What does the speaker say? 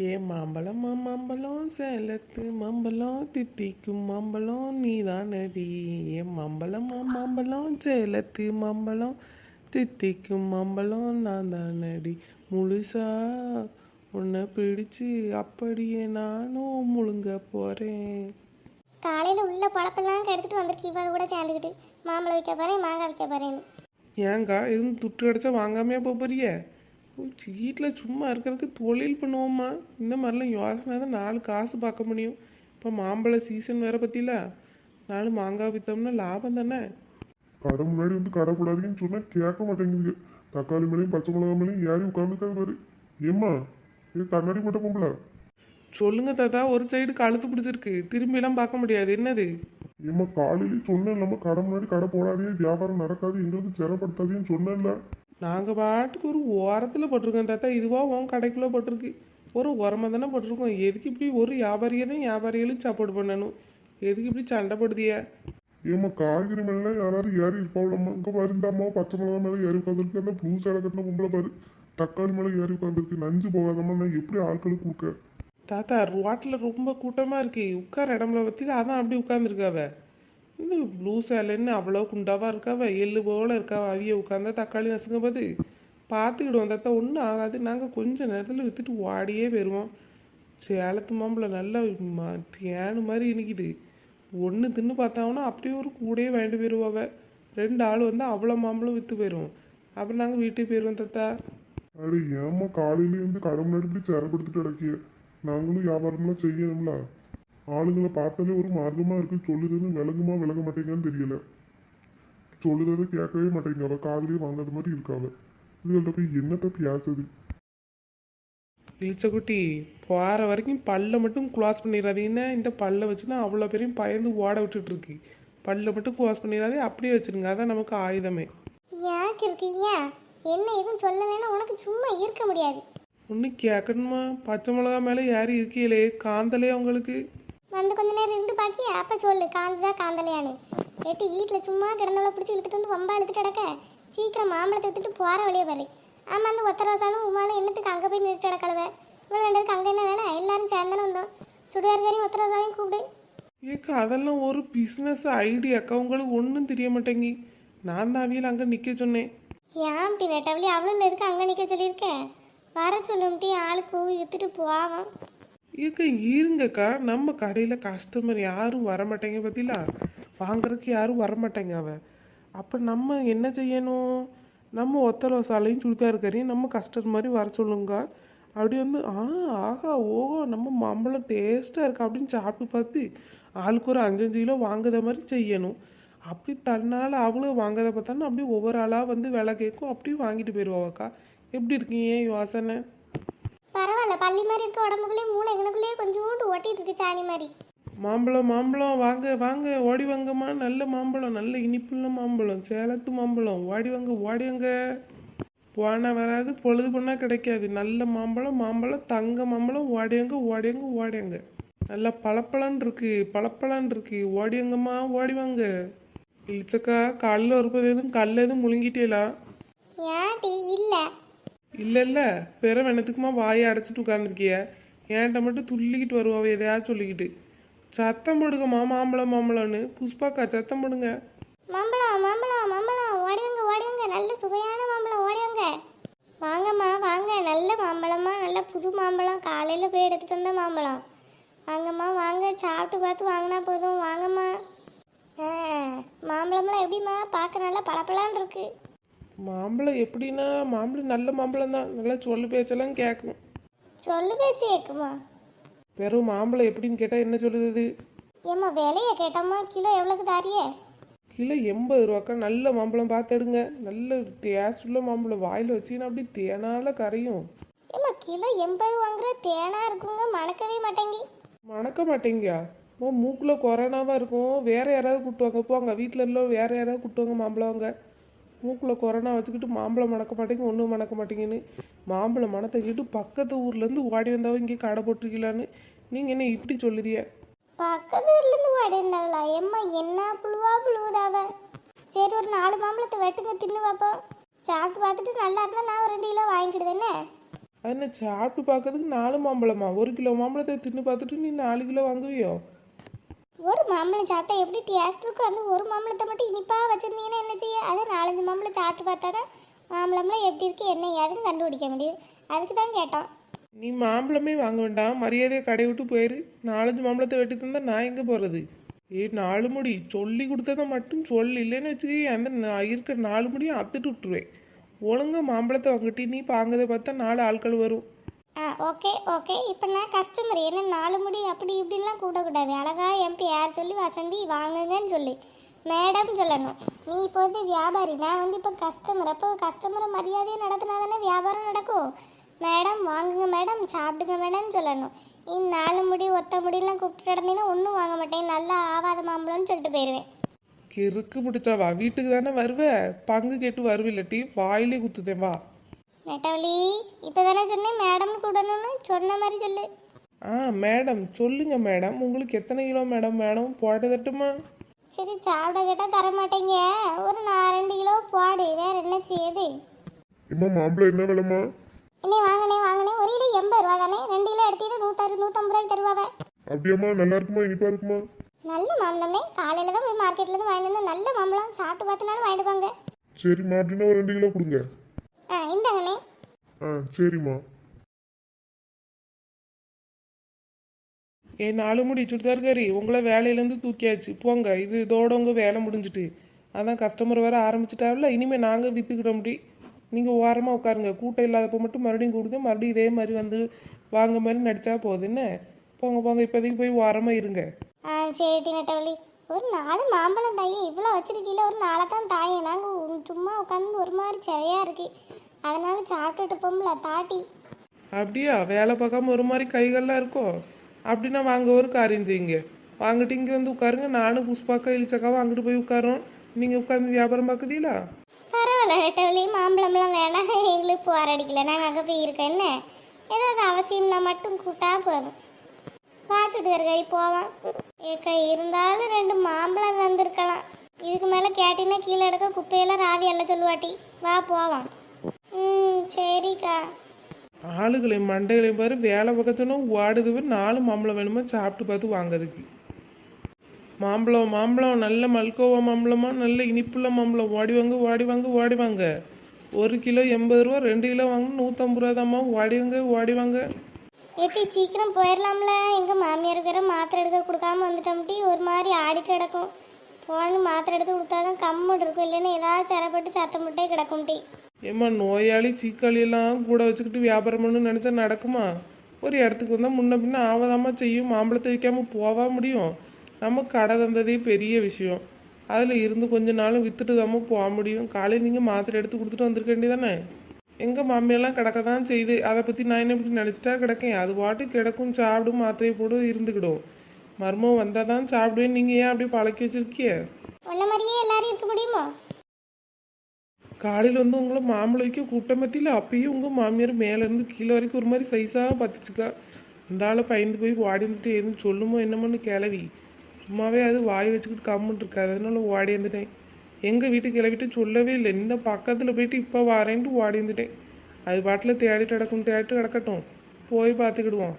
ஏ மாம்பழம் மாம்பழம் சேலத்து மாம்பழம் தித்திக்கும் மாம்பழம் நீதானடி ஏ மாம்பழம் மாம்பழம் சேலத்து மாம்பழம் தித்திக்கும் மாம்பழம் நான் தானடி முழுசா உன்னை பிடிச்சு அப்படியே நானும் முழுங்க போகிறேன் காலையில் உள்ள பழப்பெல்லாம் கெடுத்துட்டு வந்திருக்கு இவள் கூட சேர்ந்துக்கிட்டு மாம்பழம் வைக்க போகிறேன் மாங்காய் வைக்க போகிறேன்னு ஏங்கா எதுவும் துட்டு கிடச்சா வாங்காமையா போறிய? வீட்டில் சும்மா இருக்கிறதுக்கு தொழில் பண்ணுவோம்மா. இந்த மாதிரிலாம் யோசனை தான் நாலு காசு பார்க்க முடியும். இப்போ மாம்பழ சீசன் வேற பற்றில நாலு மாங்காய் விற்றோம்னா லாபம் தானே? கடை முன்னாடி வந்து கடை போடாதீங்கன்னு சொன்னா கேட்க மாட்டேங்குது தக்காளி மேலேயும் பச்சை மிளகா மேலேயும் ஏறி உட்காந்துருக்காது பாரு. ஏம்மா இது கண்ணாடி போட்ட பொம்பளை. சொல்லுங்க தாத்தா ஒரு சைடு கழுத்து பிடிச்சிருக்கு. திரும்பிலாம் பார்க்க முடியாது. என்னது? ஏம்மா காலையில சொன்னேன் இல்லாம கடை முன்னாடி கடை போடாதே வியாபாரம் நடக்காது. எங்களுக்கு சிரமப்படுத்தாதேன்னு சொன்னேன்ல. நாங்கள் பாட்டுக்கு ஒரு ஓரத்தில் போட்டிருக்கோம் தாத்தா. இதுவாக உன் கடைக்குள்ளே போட்டிருக்கு. ஒரு உரமாக தானே போட்டிருக்கோம். எதுக்கு இப்படி ஒரு வியாபாரியை தான் வியாபாரிகளும் சப்போர்ட் பண்ணணும்? எதுக்கு இப்படி சண்டை போடுதிய? ஏம்மா காய்கறி மேலே யாராவது ஏறி இருப்பாவிடம்மா இங்கே அம்மா பச்சை மிளகா மேலே ஏறி உட்காந்துருக்கு அந்த ப்ளூ சேலை கட்டின பொம்பளை பாரு தக்காளி மேலே ஏறி உட்காந்துருக்கு நஞ்சு போகாதம்மா நான் எப்படி ஆட்களுக்கு கொடுக்க? தாத்தா ரோட்டில் ரொம்ப கூட்டமாக இருக்கு. உட்கார இடம்ல பற்றி அதான் அப்படி உட்காந்துருக்காவ இந்த ப்ளூ சேலைன்னு அவ்வளோ குண்டாவாக இருக்காவ? எள்ளு போல இருக்காவ? அவிய உட்காந்தா தக்காளி நசுங்க போது பார்த்துக்கிடுவோம் தத்தா ஒன்றும் ஆகாது. நாங்கள் கொஞ்ச நேரத்தில் விற்றுட்டு ஓடியே போயிடுவோம் சேலத்து மாம்பழம் நல்லா ம- தேனு மாதிரி இனிக்குது. ஒன்று தின்னு பார்த்தாங்கன்னா அப்படியே ஒரு கூடையே வாங்கிட்டு போயிடுவாவ ரெண்டு ஆள் வந்து அவ்வளோ மாம்பழம் விற்று போயிடும் அப்புறம் நாங்கள் வீட்டுக்கு போயிடுவோம் தத்தா அடி ஏம்மா காலையிலேருந்து கடை முன்னாடி இப்படி சிரப்படுத்திட்டு கிடக்கிய? நாங்களும் வியாபாரம்லாம் செய்யணும்ல? ஆளுங்களை பார்த்தாலே ஒரு மார்க்கமாக இருக்கு. சொல்லுறது விளங்குமா விளங்க மாட்டேங்கன்னு தெரியல. சொல்லுறதை கேட்கவே மாட்டேங்க அவ காதுலயே வாங்காத மாதிரி இருக்காவ இதுகள்ட்ட போய் என்னத்த பேசுது இளிச்சக்குட்டி போகிற வரைக்கும் பல்லை மட்டும் க்ளாஸ் பண்ணிடாதீங்கன்னா இந்த பல்லை வச்சு தான் அவ்வளோ பேரையும் பயந்து ஓட விட்டுட்டு இருக்கு. பல்லை மட்டும் க்ளாஸ் பண்ணிடாதே அப்படியே வச்சிருங்க. அதான் நமக்கு ஆயுதமே. யாருக்கு இருக்கு ஏன் என்ன எதுவும் சொல்லலைன்னா உனக்கு சும்மா இருக்க முடியாது. ஒன்றும் கேட்கணுமா? பச்சை மிளகா மேலே யாரும் இருக்கீங்களே காந்தலே உங்களுக்கு வந்து கொஞ்ச நேரம் இருந்து பாக்கி அப்போ சொல்லு காந்ததா காந்தலையான்னு. ஏட்டி வீட்டில் சும்மா கிடந்தவளை பிடிச்சி இழுத்துட்டு வந்து வம்பா இழுத்துட்டு கிடக்க? சீக்கிரம் மாம்பழத்தை எடுத்துட்டு போகிற வழியே பாரு. ஆமாம் அந்த ஒத்தரவசாலும் உமாலும் என்னத்துக்கு அங்கே போய் நிறுத்தி கிடக்கலவ? இவ்வளோ ரெண்டுக்கு அங்கே என்ன வேலை? எல்லாரும் சேர்ந்தானே வந்தோம். சுடியார்காரையும் ஒத்தரவசாலையும் கூப்பிடு. ஏக்கா அதெல்லாம் ஒரு பிஸ்னஸ் ஐடியாக்கா உங்களுக்கு ஒன்றும் தெரிய மாட்டேங்கி. நான் தான் அவியல் அங்கே நிற்க சொன்னேன். ஏன்டி நெட்டவழி அவ்வளோ எதுக்கு அங்கே நிற்க சொல்லியிருக்கேன் வர சொல்லும்டி ஆளுக்கு விற்றுட்டு போவோம். இருக்கா இருங்கக்கா. நம்ம கடையில் கஸ்டமர் யாரும் வர மாட்டேங்க பார்த்தீங்களா வாங்குறதுக்கு யாரும் வர மாட்டேங்க அப்போ நம்ம என்ன செய்யணும்? நம்ம ஒத்தர சாலையும் சுடிதார் கறியும் நம்ம கஸ்டமர் மாதிரி வர சொல்லுங்க. அப்படி வந்து ஆ ஆஹா ஓஹோ நம்ம மாம்பழம் டேஸ்ட்டாக இருக்கா? அப்படின்னு சாப்பிட்டு பார்த்து ஆளுக்கு ஒரு அஞ்சஞ்சு கிலோ வாங்குற மாதிரி செய்யணும். அப்படி தன்னால் அவளும் வாங்குறத பார்த்தாலும் அப்படியே ஒவ்வொரு ஆளாக வந்து விலை கேட்கும். அப்படியே வாங்கிட்டு போயிடுவாக்கா எப்படி இருக்கீங்க? யோசனை? பரவாயில்ல பள்ளி மாதிரி இருக்க உடம்புக்குள்ளேயே மூளை எங்கனுக்குள்ளேயே கொஞ்சோண்டு ஓட்டிட்டு இருக்கு சாணி மாதிரி. மாம்பழம் மாம்பழம் வாங்க வாங்க ஓடி வாங்கம்மா. நல்ல மாம்பழம் நல்ல இனிப்புள்ள மாம்பழம் சேலத்து மாம்பழம். ஓடி வாங்க ஓடி வாங்க. போனால் வராது பொழுது பண்ணால் கிடைக்காது. நல்ல மாம்பழம் மாம்பழம் தங்க மாம்பழம் ஓடியங்க ஓடியங்க ஓடியங்க நல்லா பளபளன்னு இருக்கு பளபளன்னு இருக்கு. ஓடியங்கம்மா ஓடி வாங்க. இழிச்சக்கா கல்ல இருப்பது எதுவும் கல் எதுவும் முழுங்கிட்டேலா ஏன்டி இல்லை. இல்லை இல்லை. பெற வேணத்துக்குமா வாயை அடைச்சிட்டு உட்காந்துருக்கிய என்கிட்ட மட்டும் துள்ளிக்கிட்டு வருவாவ எதையாவது சொல்லிக்கிட்டு. சத்தம் போடுங்கம்மா மாம்பழம் மாம்பழம்னு. புஷ்பாக்கா சத்தம் போடுங்க. மாம்பழம் மாம்பழம் மாம்பழம். ஓடுங்க ஓடுங்க நல்ல சுவையான மாம்பழம் ஓடுங்க வாங்கம்மா வாங்க. நல்ல மாம்பழமா நல்ல புது மாம்பழம். காலையில் போய் எடுத்துகிட்டு வந்த மாம்பழம். வாங்கம்மா வாங்க. சாப்பிட்டு பார்த்து வாங்கினா போதும். வாங்கம்மா. ஆ மாம்பழம்லாம் எப்படிம்மா? பார்க்க நல்லா பழப்பழான் இருக்குது மாம்பழம் எப்படின்னா மாம்பழம் நல்ல மாம்பழம் தான். நல்லா சொல்லு பேச்செல்லாம் கேட்கும் சொல்லு பேச்சு கேட்குமா வெறும் மாம்பழம் எப்படின்னு கேட்டால் என்ன சொல்லுது? ஏம்மா விலையை கேட்டோம்மா. கிலோ எவ்வளோக்கு தாரியே? கிலோ எண்பது ரூபாக்கா. நல்ல மாம்பழம் பார்த்து எடுங்க. நல்ல டேஸ்ட் உள்ள மாம்பழம். வாயில் வச்சீங்கன்னா அப்படி தேனால கரையும். ஏம்மா கிலோ எண்பது வாங்குற தேனா இருக்குங்க. மணக்கவே மாட்டேங்கி. மணக்க மாட்டேங்கயா? ஓ மூக்கில் கொரோனாவாக இருக்கும். வேற யாராவது கூட்டுவாங்க போங்க. வீட்டில் இல்லை வேற யாராவது கூட்டுவாங்க மாம்பழம் வாங்க. மூக்கில் கொரோனா வச்சுக்கிட்டு மாம்பழம் மணக்க மாட்டேங்க ஒன்றும் மணக்க மாட்டேங்கன்னு. மாம்பழம் மணத்தைக்கிட்டு பக்கத்து ஊர்லேருந்து ஓடி வந்தவங்க இங்கே கடை போட்டிருக்கலான்னு. நீங்கள் என்ன இப்படி சொல்லுதிய பக்கத்து வீட்லேருந்து வாடியிருந்தாங்களா எம்மா என்ன புழுவா புழுவுதாவ சரி ஒரு நாலு மாம்பழத்தை வெட்டுங்க தின்னு பார்ப்போம் சாப்பிட்டு பார்த்துட்டு நல்லா இருந்தால் நான் ஒரு ரெண்டு கிலோ வாங்கிக்கிடுது என்ன? அது என்ன சாப்பிட்டு பார்க்கறதுக்கு நாலு மாம்பழமா? ஒரு கிலோ மாம்பழத்தை தின்னு பார்த்துட்டு நீ நாலு கிலோ வாங்குவியோ? ஒரு மாம்பழம் சாப்பிட்டா எப்படி டேஸ்ட் இருக்கும் அந்த ஒரு மாம்பழத்தை மட்டும் இனிப்பாக வச்சுருந்தீங்கன்னா என்ன செய்ய? அதை நாலஞ்சு மாம்பழம் சாப்பிட்டு பார்த்தா தான் மாம்பழம்லாம் எப்படி இருக்கு என்ன ஏதுன்னு கண்டுபிடிக்க முடியும் அதுக்கு தான் கேட்டோம் நீ மாம்பழமே வாங்க வேண்டாம் மரியாதையை கடை விட்டு போயிரு. நாலஞ்சு மாம்பழத்தை வெட்டி தந்தால் நான் எங்கே போகிறது ஏ நாலு முடி. சொல்லி கொடுத்ததை மட்டும் சொல் இல்லைன்னு வச்சுக்கி அந்த இருக்கிற நாலு முடியும் அத்துட்டு விட்டுருவேன். ஒழுங்காக மாம்பழத்தை வாங்கிட்டு நீ பாங்கதை பார்த்தா நாலு ஆட்கள் வரும். ஆ ஓகே ஓகே இப்போ நான் கஸ்டமர் என்ன நாலு முடி அப்படி இப்படின்லாம் கூடக்கூடாது. அழகா எம்பி யார் சொல்லி வசந்தி வாங்குங்கன்னு சொல்லி. மேடம் சொல்லணும். நீ இப்போ வந்து வியாபாரி. நான் வந்து இப்போ கஸ்டமர் அப்போ கஸ்டமரை மரியாதையை நடத்தினா தானே வியாபாரம் நடக்கும்? மேடம் வாங்குங்க மேடம் சாப்பிடுங்க மேடம்னு சொல்லணும். நீ நாலு முடி ஒத்த முடியெல்லாம் கூப்பிட்டு நடந்தீங்கன்னா ஒன்றும் வாங்க மாட்டேன். நல்லா ஆவாத மாம்பழம்னு சொல்லிட்டு போயிடுவேன் கிறுக்கு பிடிச்சாவா வீட்டுக்கு தானே வருவ? பங்கு கேட்டு வருவில்லட்டி. வாயிலே குத்துதேன் வா. நெட்டவழி இப்போ தானே சொன்னேன் மேடம்னு கூடணும்னு சொன்ன மாதிரி சொல்லு. ஆ மேடம் சொல்லுங்க மேடம் உங்களுக்கு எத்தனை கிலோ மேடம் வேணும்? போட தட்டுமா? சரி சாப்பிட கேட்டால் தர மாட்டேங்க ஒரு நான் ரெண்டு கிலோ போடு. வேற என்ன செய்யுது இம்மா மாம்பழம் என்ன விலைம்மா? இன்னே வாங்கினே வாங்கினே. ஒரு கிலோ எண்பது ரூபா தானே? ரெண்டு கிலோ எடுத்துட்டு நூத்தாறு நூற்றம்பது ரூபாய்க்கு தருவாங்க அப்படியாம்மா நல்லா இருக்குமா இனிப்பா இருக்குமா? நல்ல மாம்பழமே. காலையில் தான் போய் மார்க்கெட்லேருந்து வாங்கிட்டு வந்து நல்ல மாம்பழம். சாப்பிட்டு பார்த்தினாலும் வாங்கிட்டு போங்க சரிம்மா அப்படின்னா ஒரு ரெண்டு கிலோ கொடுங்க. ஆ சரிம்மா. ஏ நாலு முடி சுடிதார்காரி உங்களை வேலையிலேருந்து தூக்கியாச்சு. போங்க. இது இதோட உங்கள் வேலை முடிஞ்சிட்டு. அதான் கஸ்டமர் வேறு ஆரம்பிச்சிட்டாவில்ல இனிமேல் நாங்கள் விற்றுக்கிட முடியும் நீங்கள் ஓரமாக உட்காருங்க. கூட்டம் இல்லாதப்போ மட்டும் மறுபடியும் கொடுத்து மறுபடியும் இதே மாதிரி வந்து வாங்க மாதிரி நடித்தா போகுது என்ன? போங்க போங்க. இப்போதைக்கு போய் ஓரமாக இருங்க. ஆ சரி நெட்டவழி ஒரு நாலு மாம்பழம் தாயே. இவ்வளோ வச்சிருக்கீல. ஒரு நாளை தான் தாயே நாங்கள் சும்மா உட்காந்து ஒரு மாதிரி சரியாக இருக்கு. அதனால சாப்பிட்டுட்டு போம்ல தாட்டி. அப்படியா? வேலை பார்க்காம ஒரு மாதிரி கைகள்லாம் இருக்கோ? அப்படின்னா வாங்க ஒரு காரியம் செய்யுங்க. வாங்கிட்டு இங்கே வந்து உட்காருங்க. நானும் புஷ்பாக்கா இழிச்சக்காவும் அங்கிட்டு போய் உட்காரோம் நீங்கள் உட்காந்து வியாபாரம் பார்க்குதீங்களா பரவாயில்ல நெட்டவழி மாம்பழம்லாம் வேணாம். எங்களுக்கு போர் அடிக்கல. நாங்கள் அங்கே போய் இருக்கோம் என்ன? ஏதாவது அவசியம்னா மட்டும் கூட்டா போதும். பார்த்துட்டு இருக்காய் போவான் ஏக்கா இருந்தாலும் ரெண்டு மாம்பழம் வந்திருக்கலாம். இதுக்கு மேலே கேட்டினா கீழே எடுக்க குப்பையெல்லாம் ராவி எல்லாம் சொல்லுவாட்டி. வா போவான் சரிக்கா. ஆளுகளையும் மண்டைகளையும் பாரு வேலை பக்கத்துனா ஓடுது நாலு மாம்பழம் வேணுமா சாப்பிட்டு பார்த்து வாங்குறதுக்கு. மாம்பழம் மாம்பழம் நல்ல மல்கோவா மாம்பழமா நல்ல இனிப்புள்ள மாம்பழம். ஓடி வாங்க ஓடி வாங்க ஓடி வாங்க. ஒரு கிலோ எண்பது ரூபா ரெண்டு கிலோ வாங்க நூற்றம்பது ரூபா தாம்மா. ஓடி வாங்க ஓடி வாங்க. எப்படி சீக்கிரம் போயிடலாம்ல எங்கள் மாமியார் வேற மாத்திரை எடுக்க கொடுக்காம வந்துட்டோம்ட்டி ஒரு மாதிரி ஆடிட்டு கிடக்கும். போன மாத்திரை எடுத்து கொடுத்தாதான் கம்முன்னு இருக்கும். இல்லைன்னா ஏதாவது சிறப்பட்டு சத்தம் முட்டே கிடக்கும்ட்டி ஏம்மா நோயாளி சீக்காளியெல்லாம் கூட வச்சுக்கிட்டு வியாபாரம் பண்ணணும்னு நினச்சா நடக்குமா? ஒரு இடத்துக்கு வந்தால் முன்ன பின்ன ஆவதாமா செய்யும். மாம்பழத்தை வைக்காமல் போவா முடியும். நம்ம கடை தந்ததே பெரிய விஷயம். அதில் இருந்து கொஞ்ச நாளும் விற்றுட்டு தாமோ போக முடியும். காலையில் நீங்கள் மாத்திரை எடுத்து கொடுத்துட்டு வந்திருக்க வேண்டியதானே? எங்கள் மாமியெல்லாம் கிடக்க தான் செய்யுது அதை பற்றி நான் என்ன இப்படி நினச்சிட்டா கிடக்கேன்? அது பாட்டு கிடக்கும். சாப்பிடும் மாத்திரையை போடும் இருந்துக்கிடும். மர்மம் வந்தால் தான் சாப்பிடுவேன். நீங்கள் ஏன் அப்படியே பழக்கி வச்சுருக்கிய உன்ன மாதிரியே எல்லாரும் இருக்க முடியுமா? காலையில் வந்து உங்களை மாம்பழம் வைக்க கூட்டமத்தியில் அப்பயும் உங்கள் மாமியார் மேலேருந்து கீழே வரைக்கும் ஒரு மாதிரி சைஸாக பார்த்துச்சுக்கா அந்த ஆளை பயந்து போய் ஓடிந்துட்டு எதுவும் சொல்லுமோ என்னமோன்னு கிளவி. சும்மாவே அது வாய் வச்சுக்கிட்டு கம்முன்னு இருக்காது. அதனால ஓடிந்துட்டேன் எங்கள் வீட்டு கிளவிட்டு சொல்லவே இல்லை. இந்த பக்கத்தில் போயிட்டு இப்போ வரேன்ட்டு ஓடிந்துட்டேன் அது பாட்டில் தேடிட்டு கிடக்கும் தேடிட்டு கிடக்கட்டும். போய் பார்த்துக்கிடுவோம்.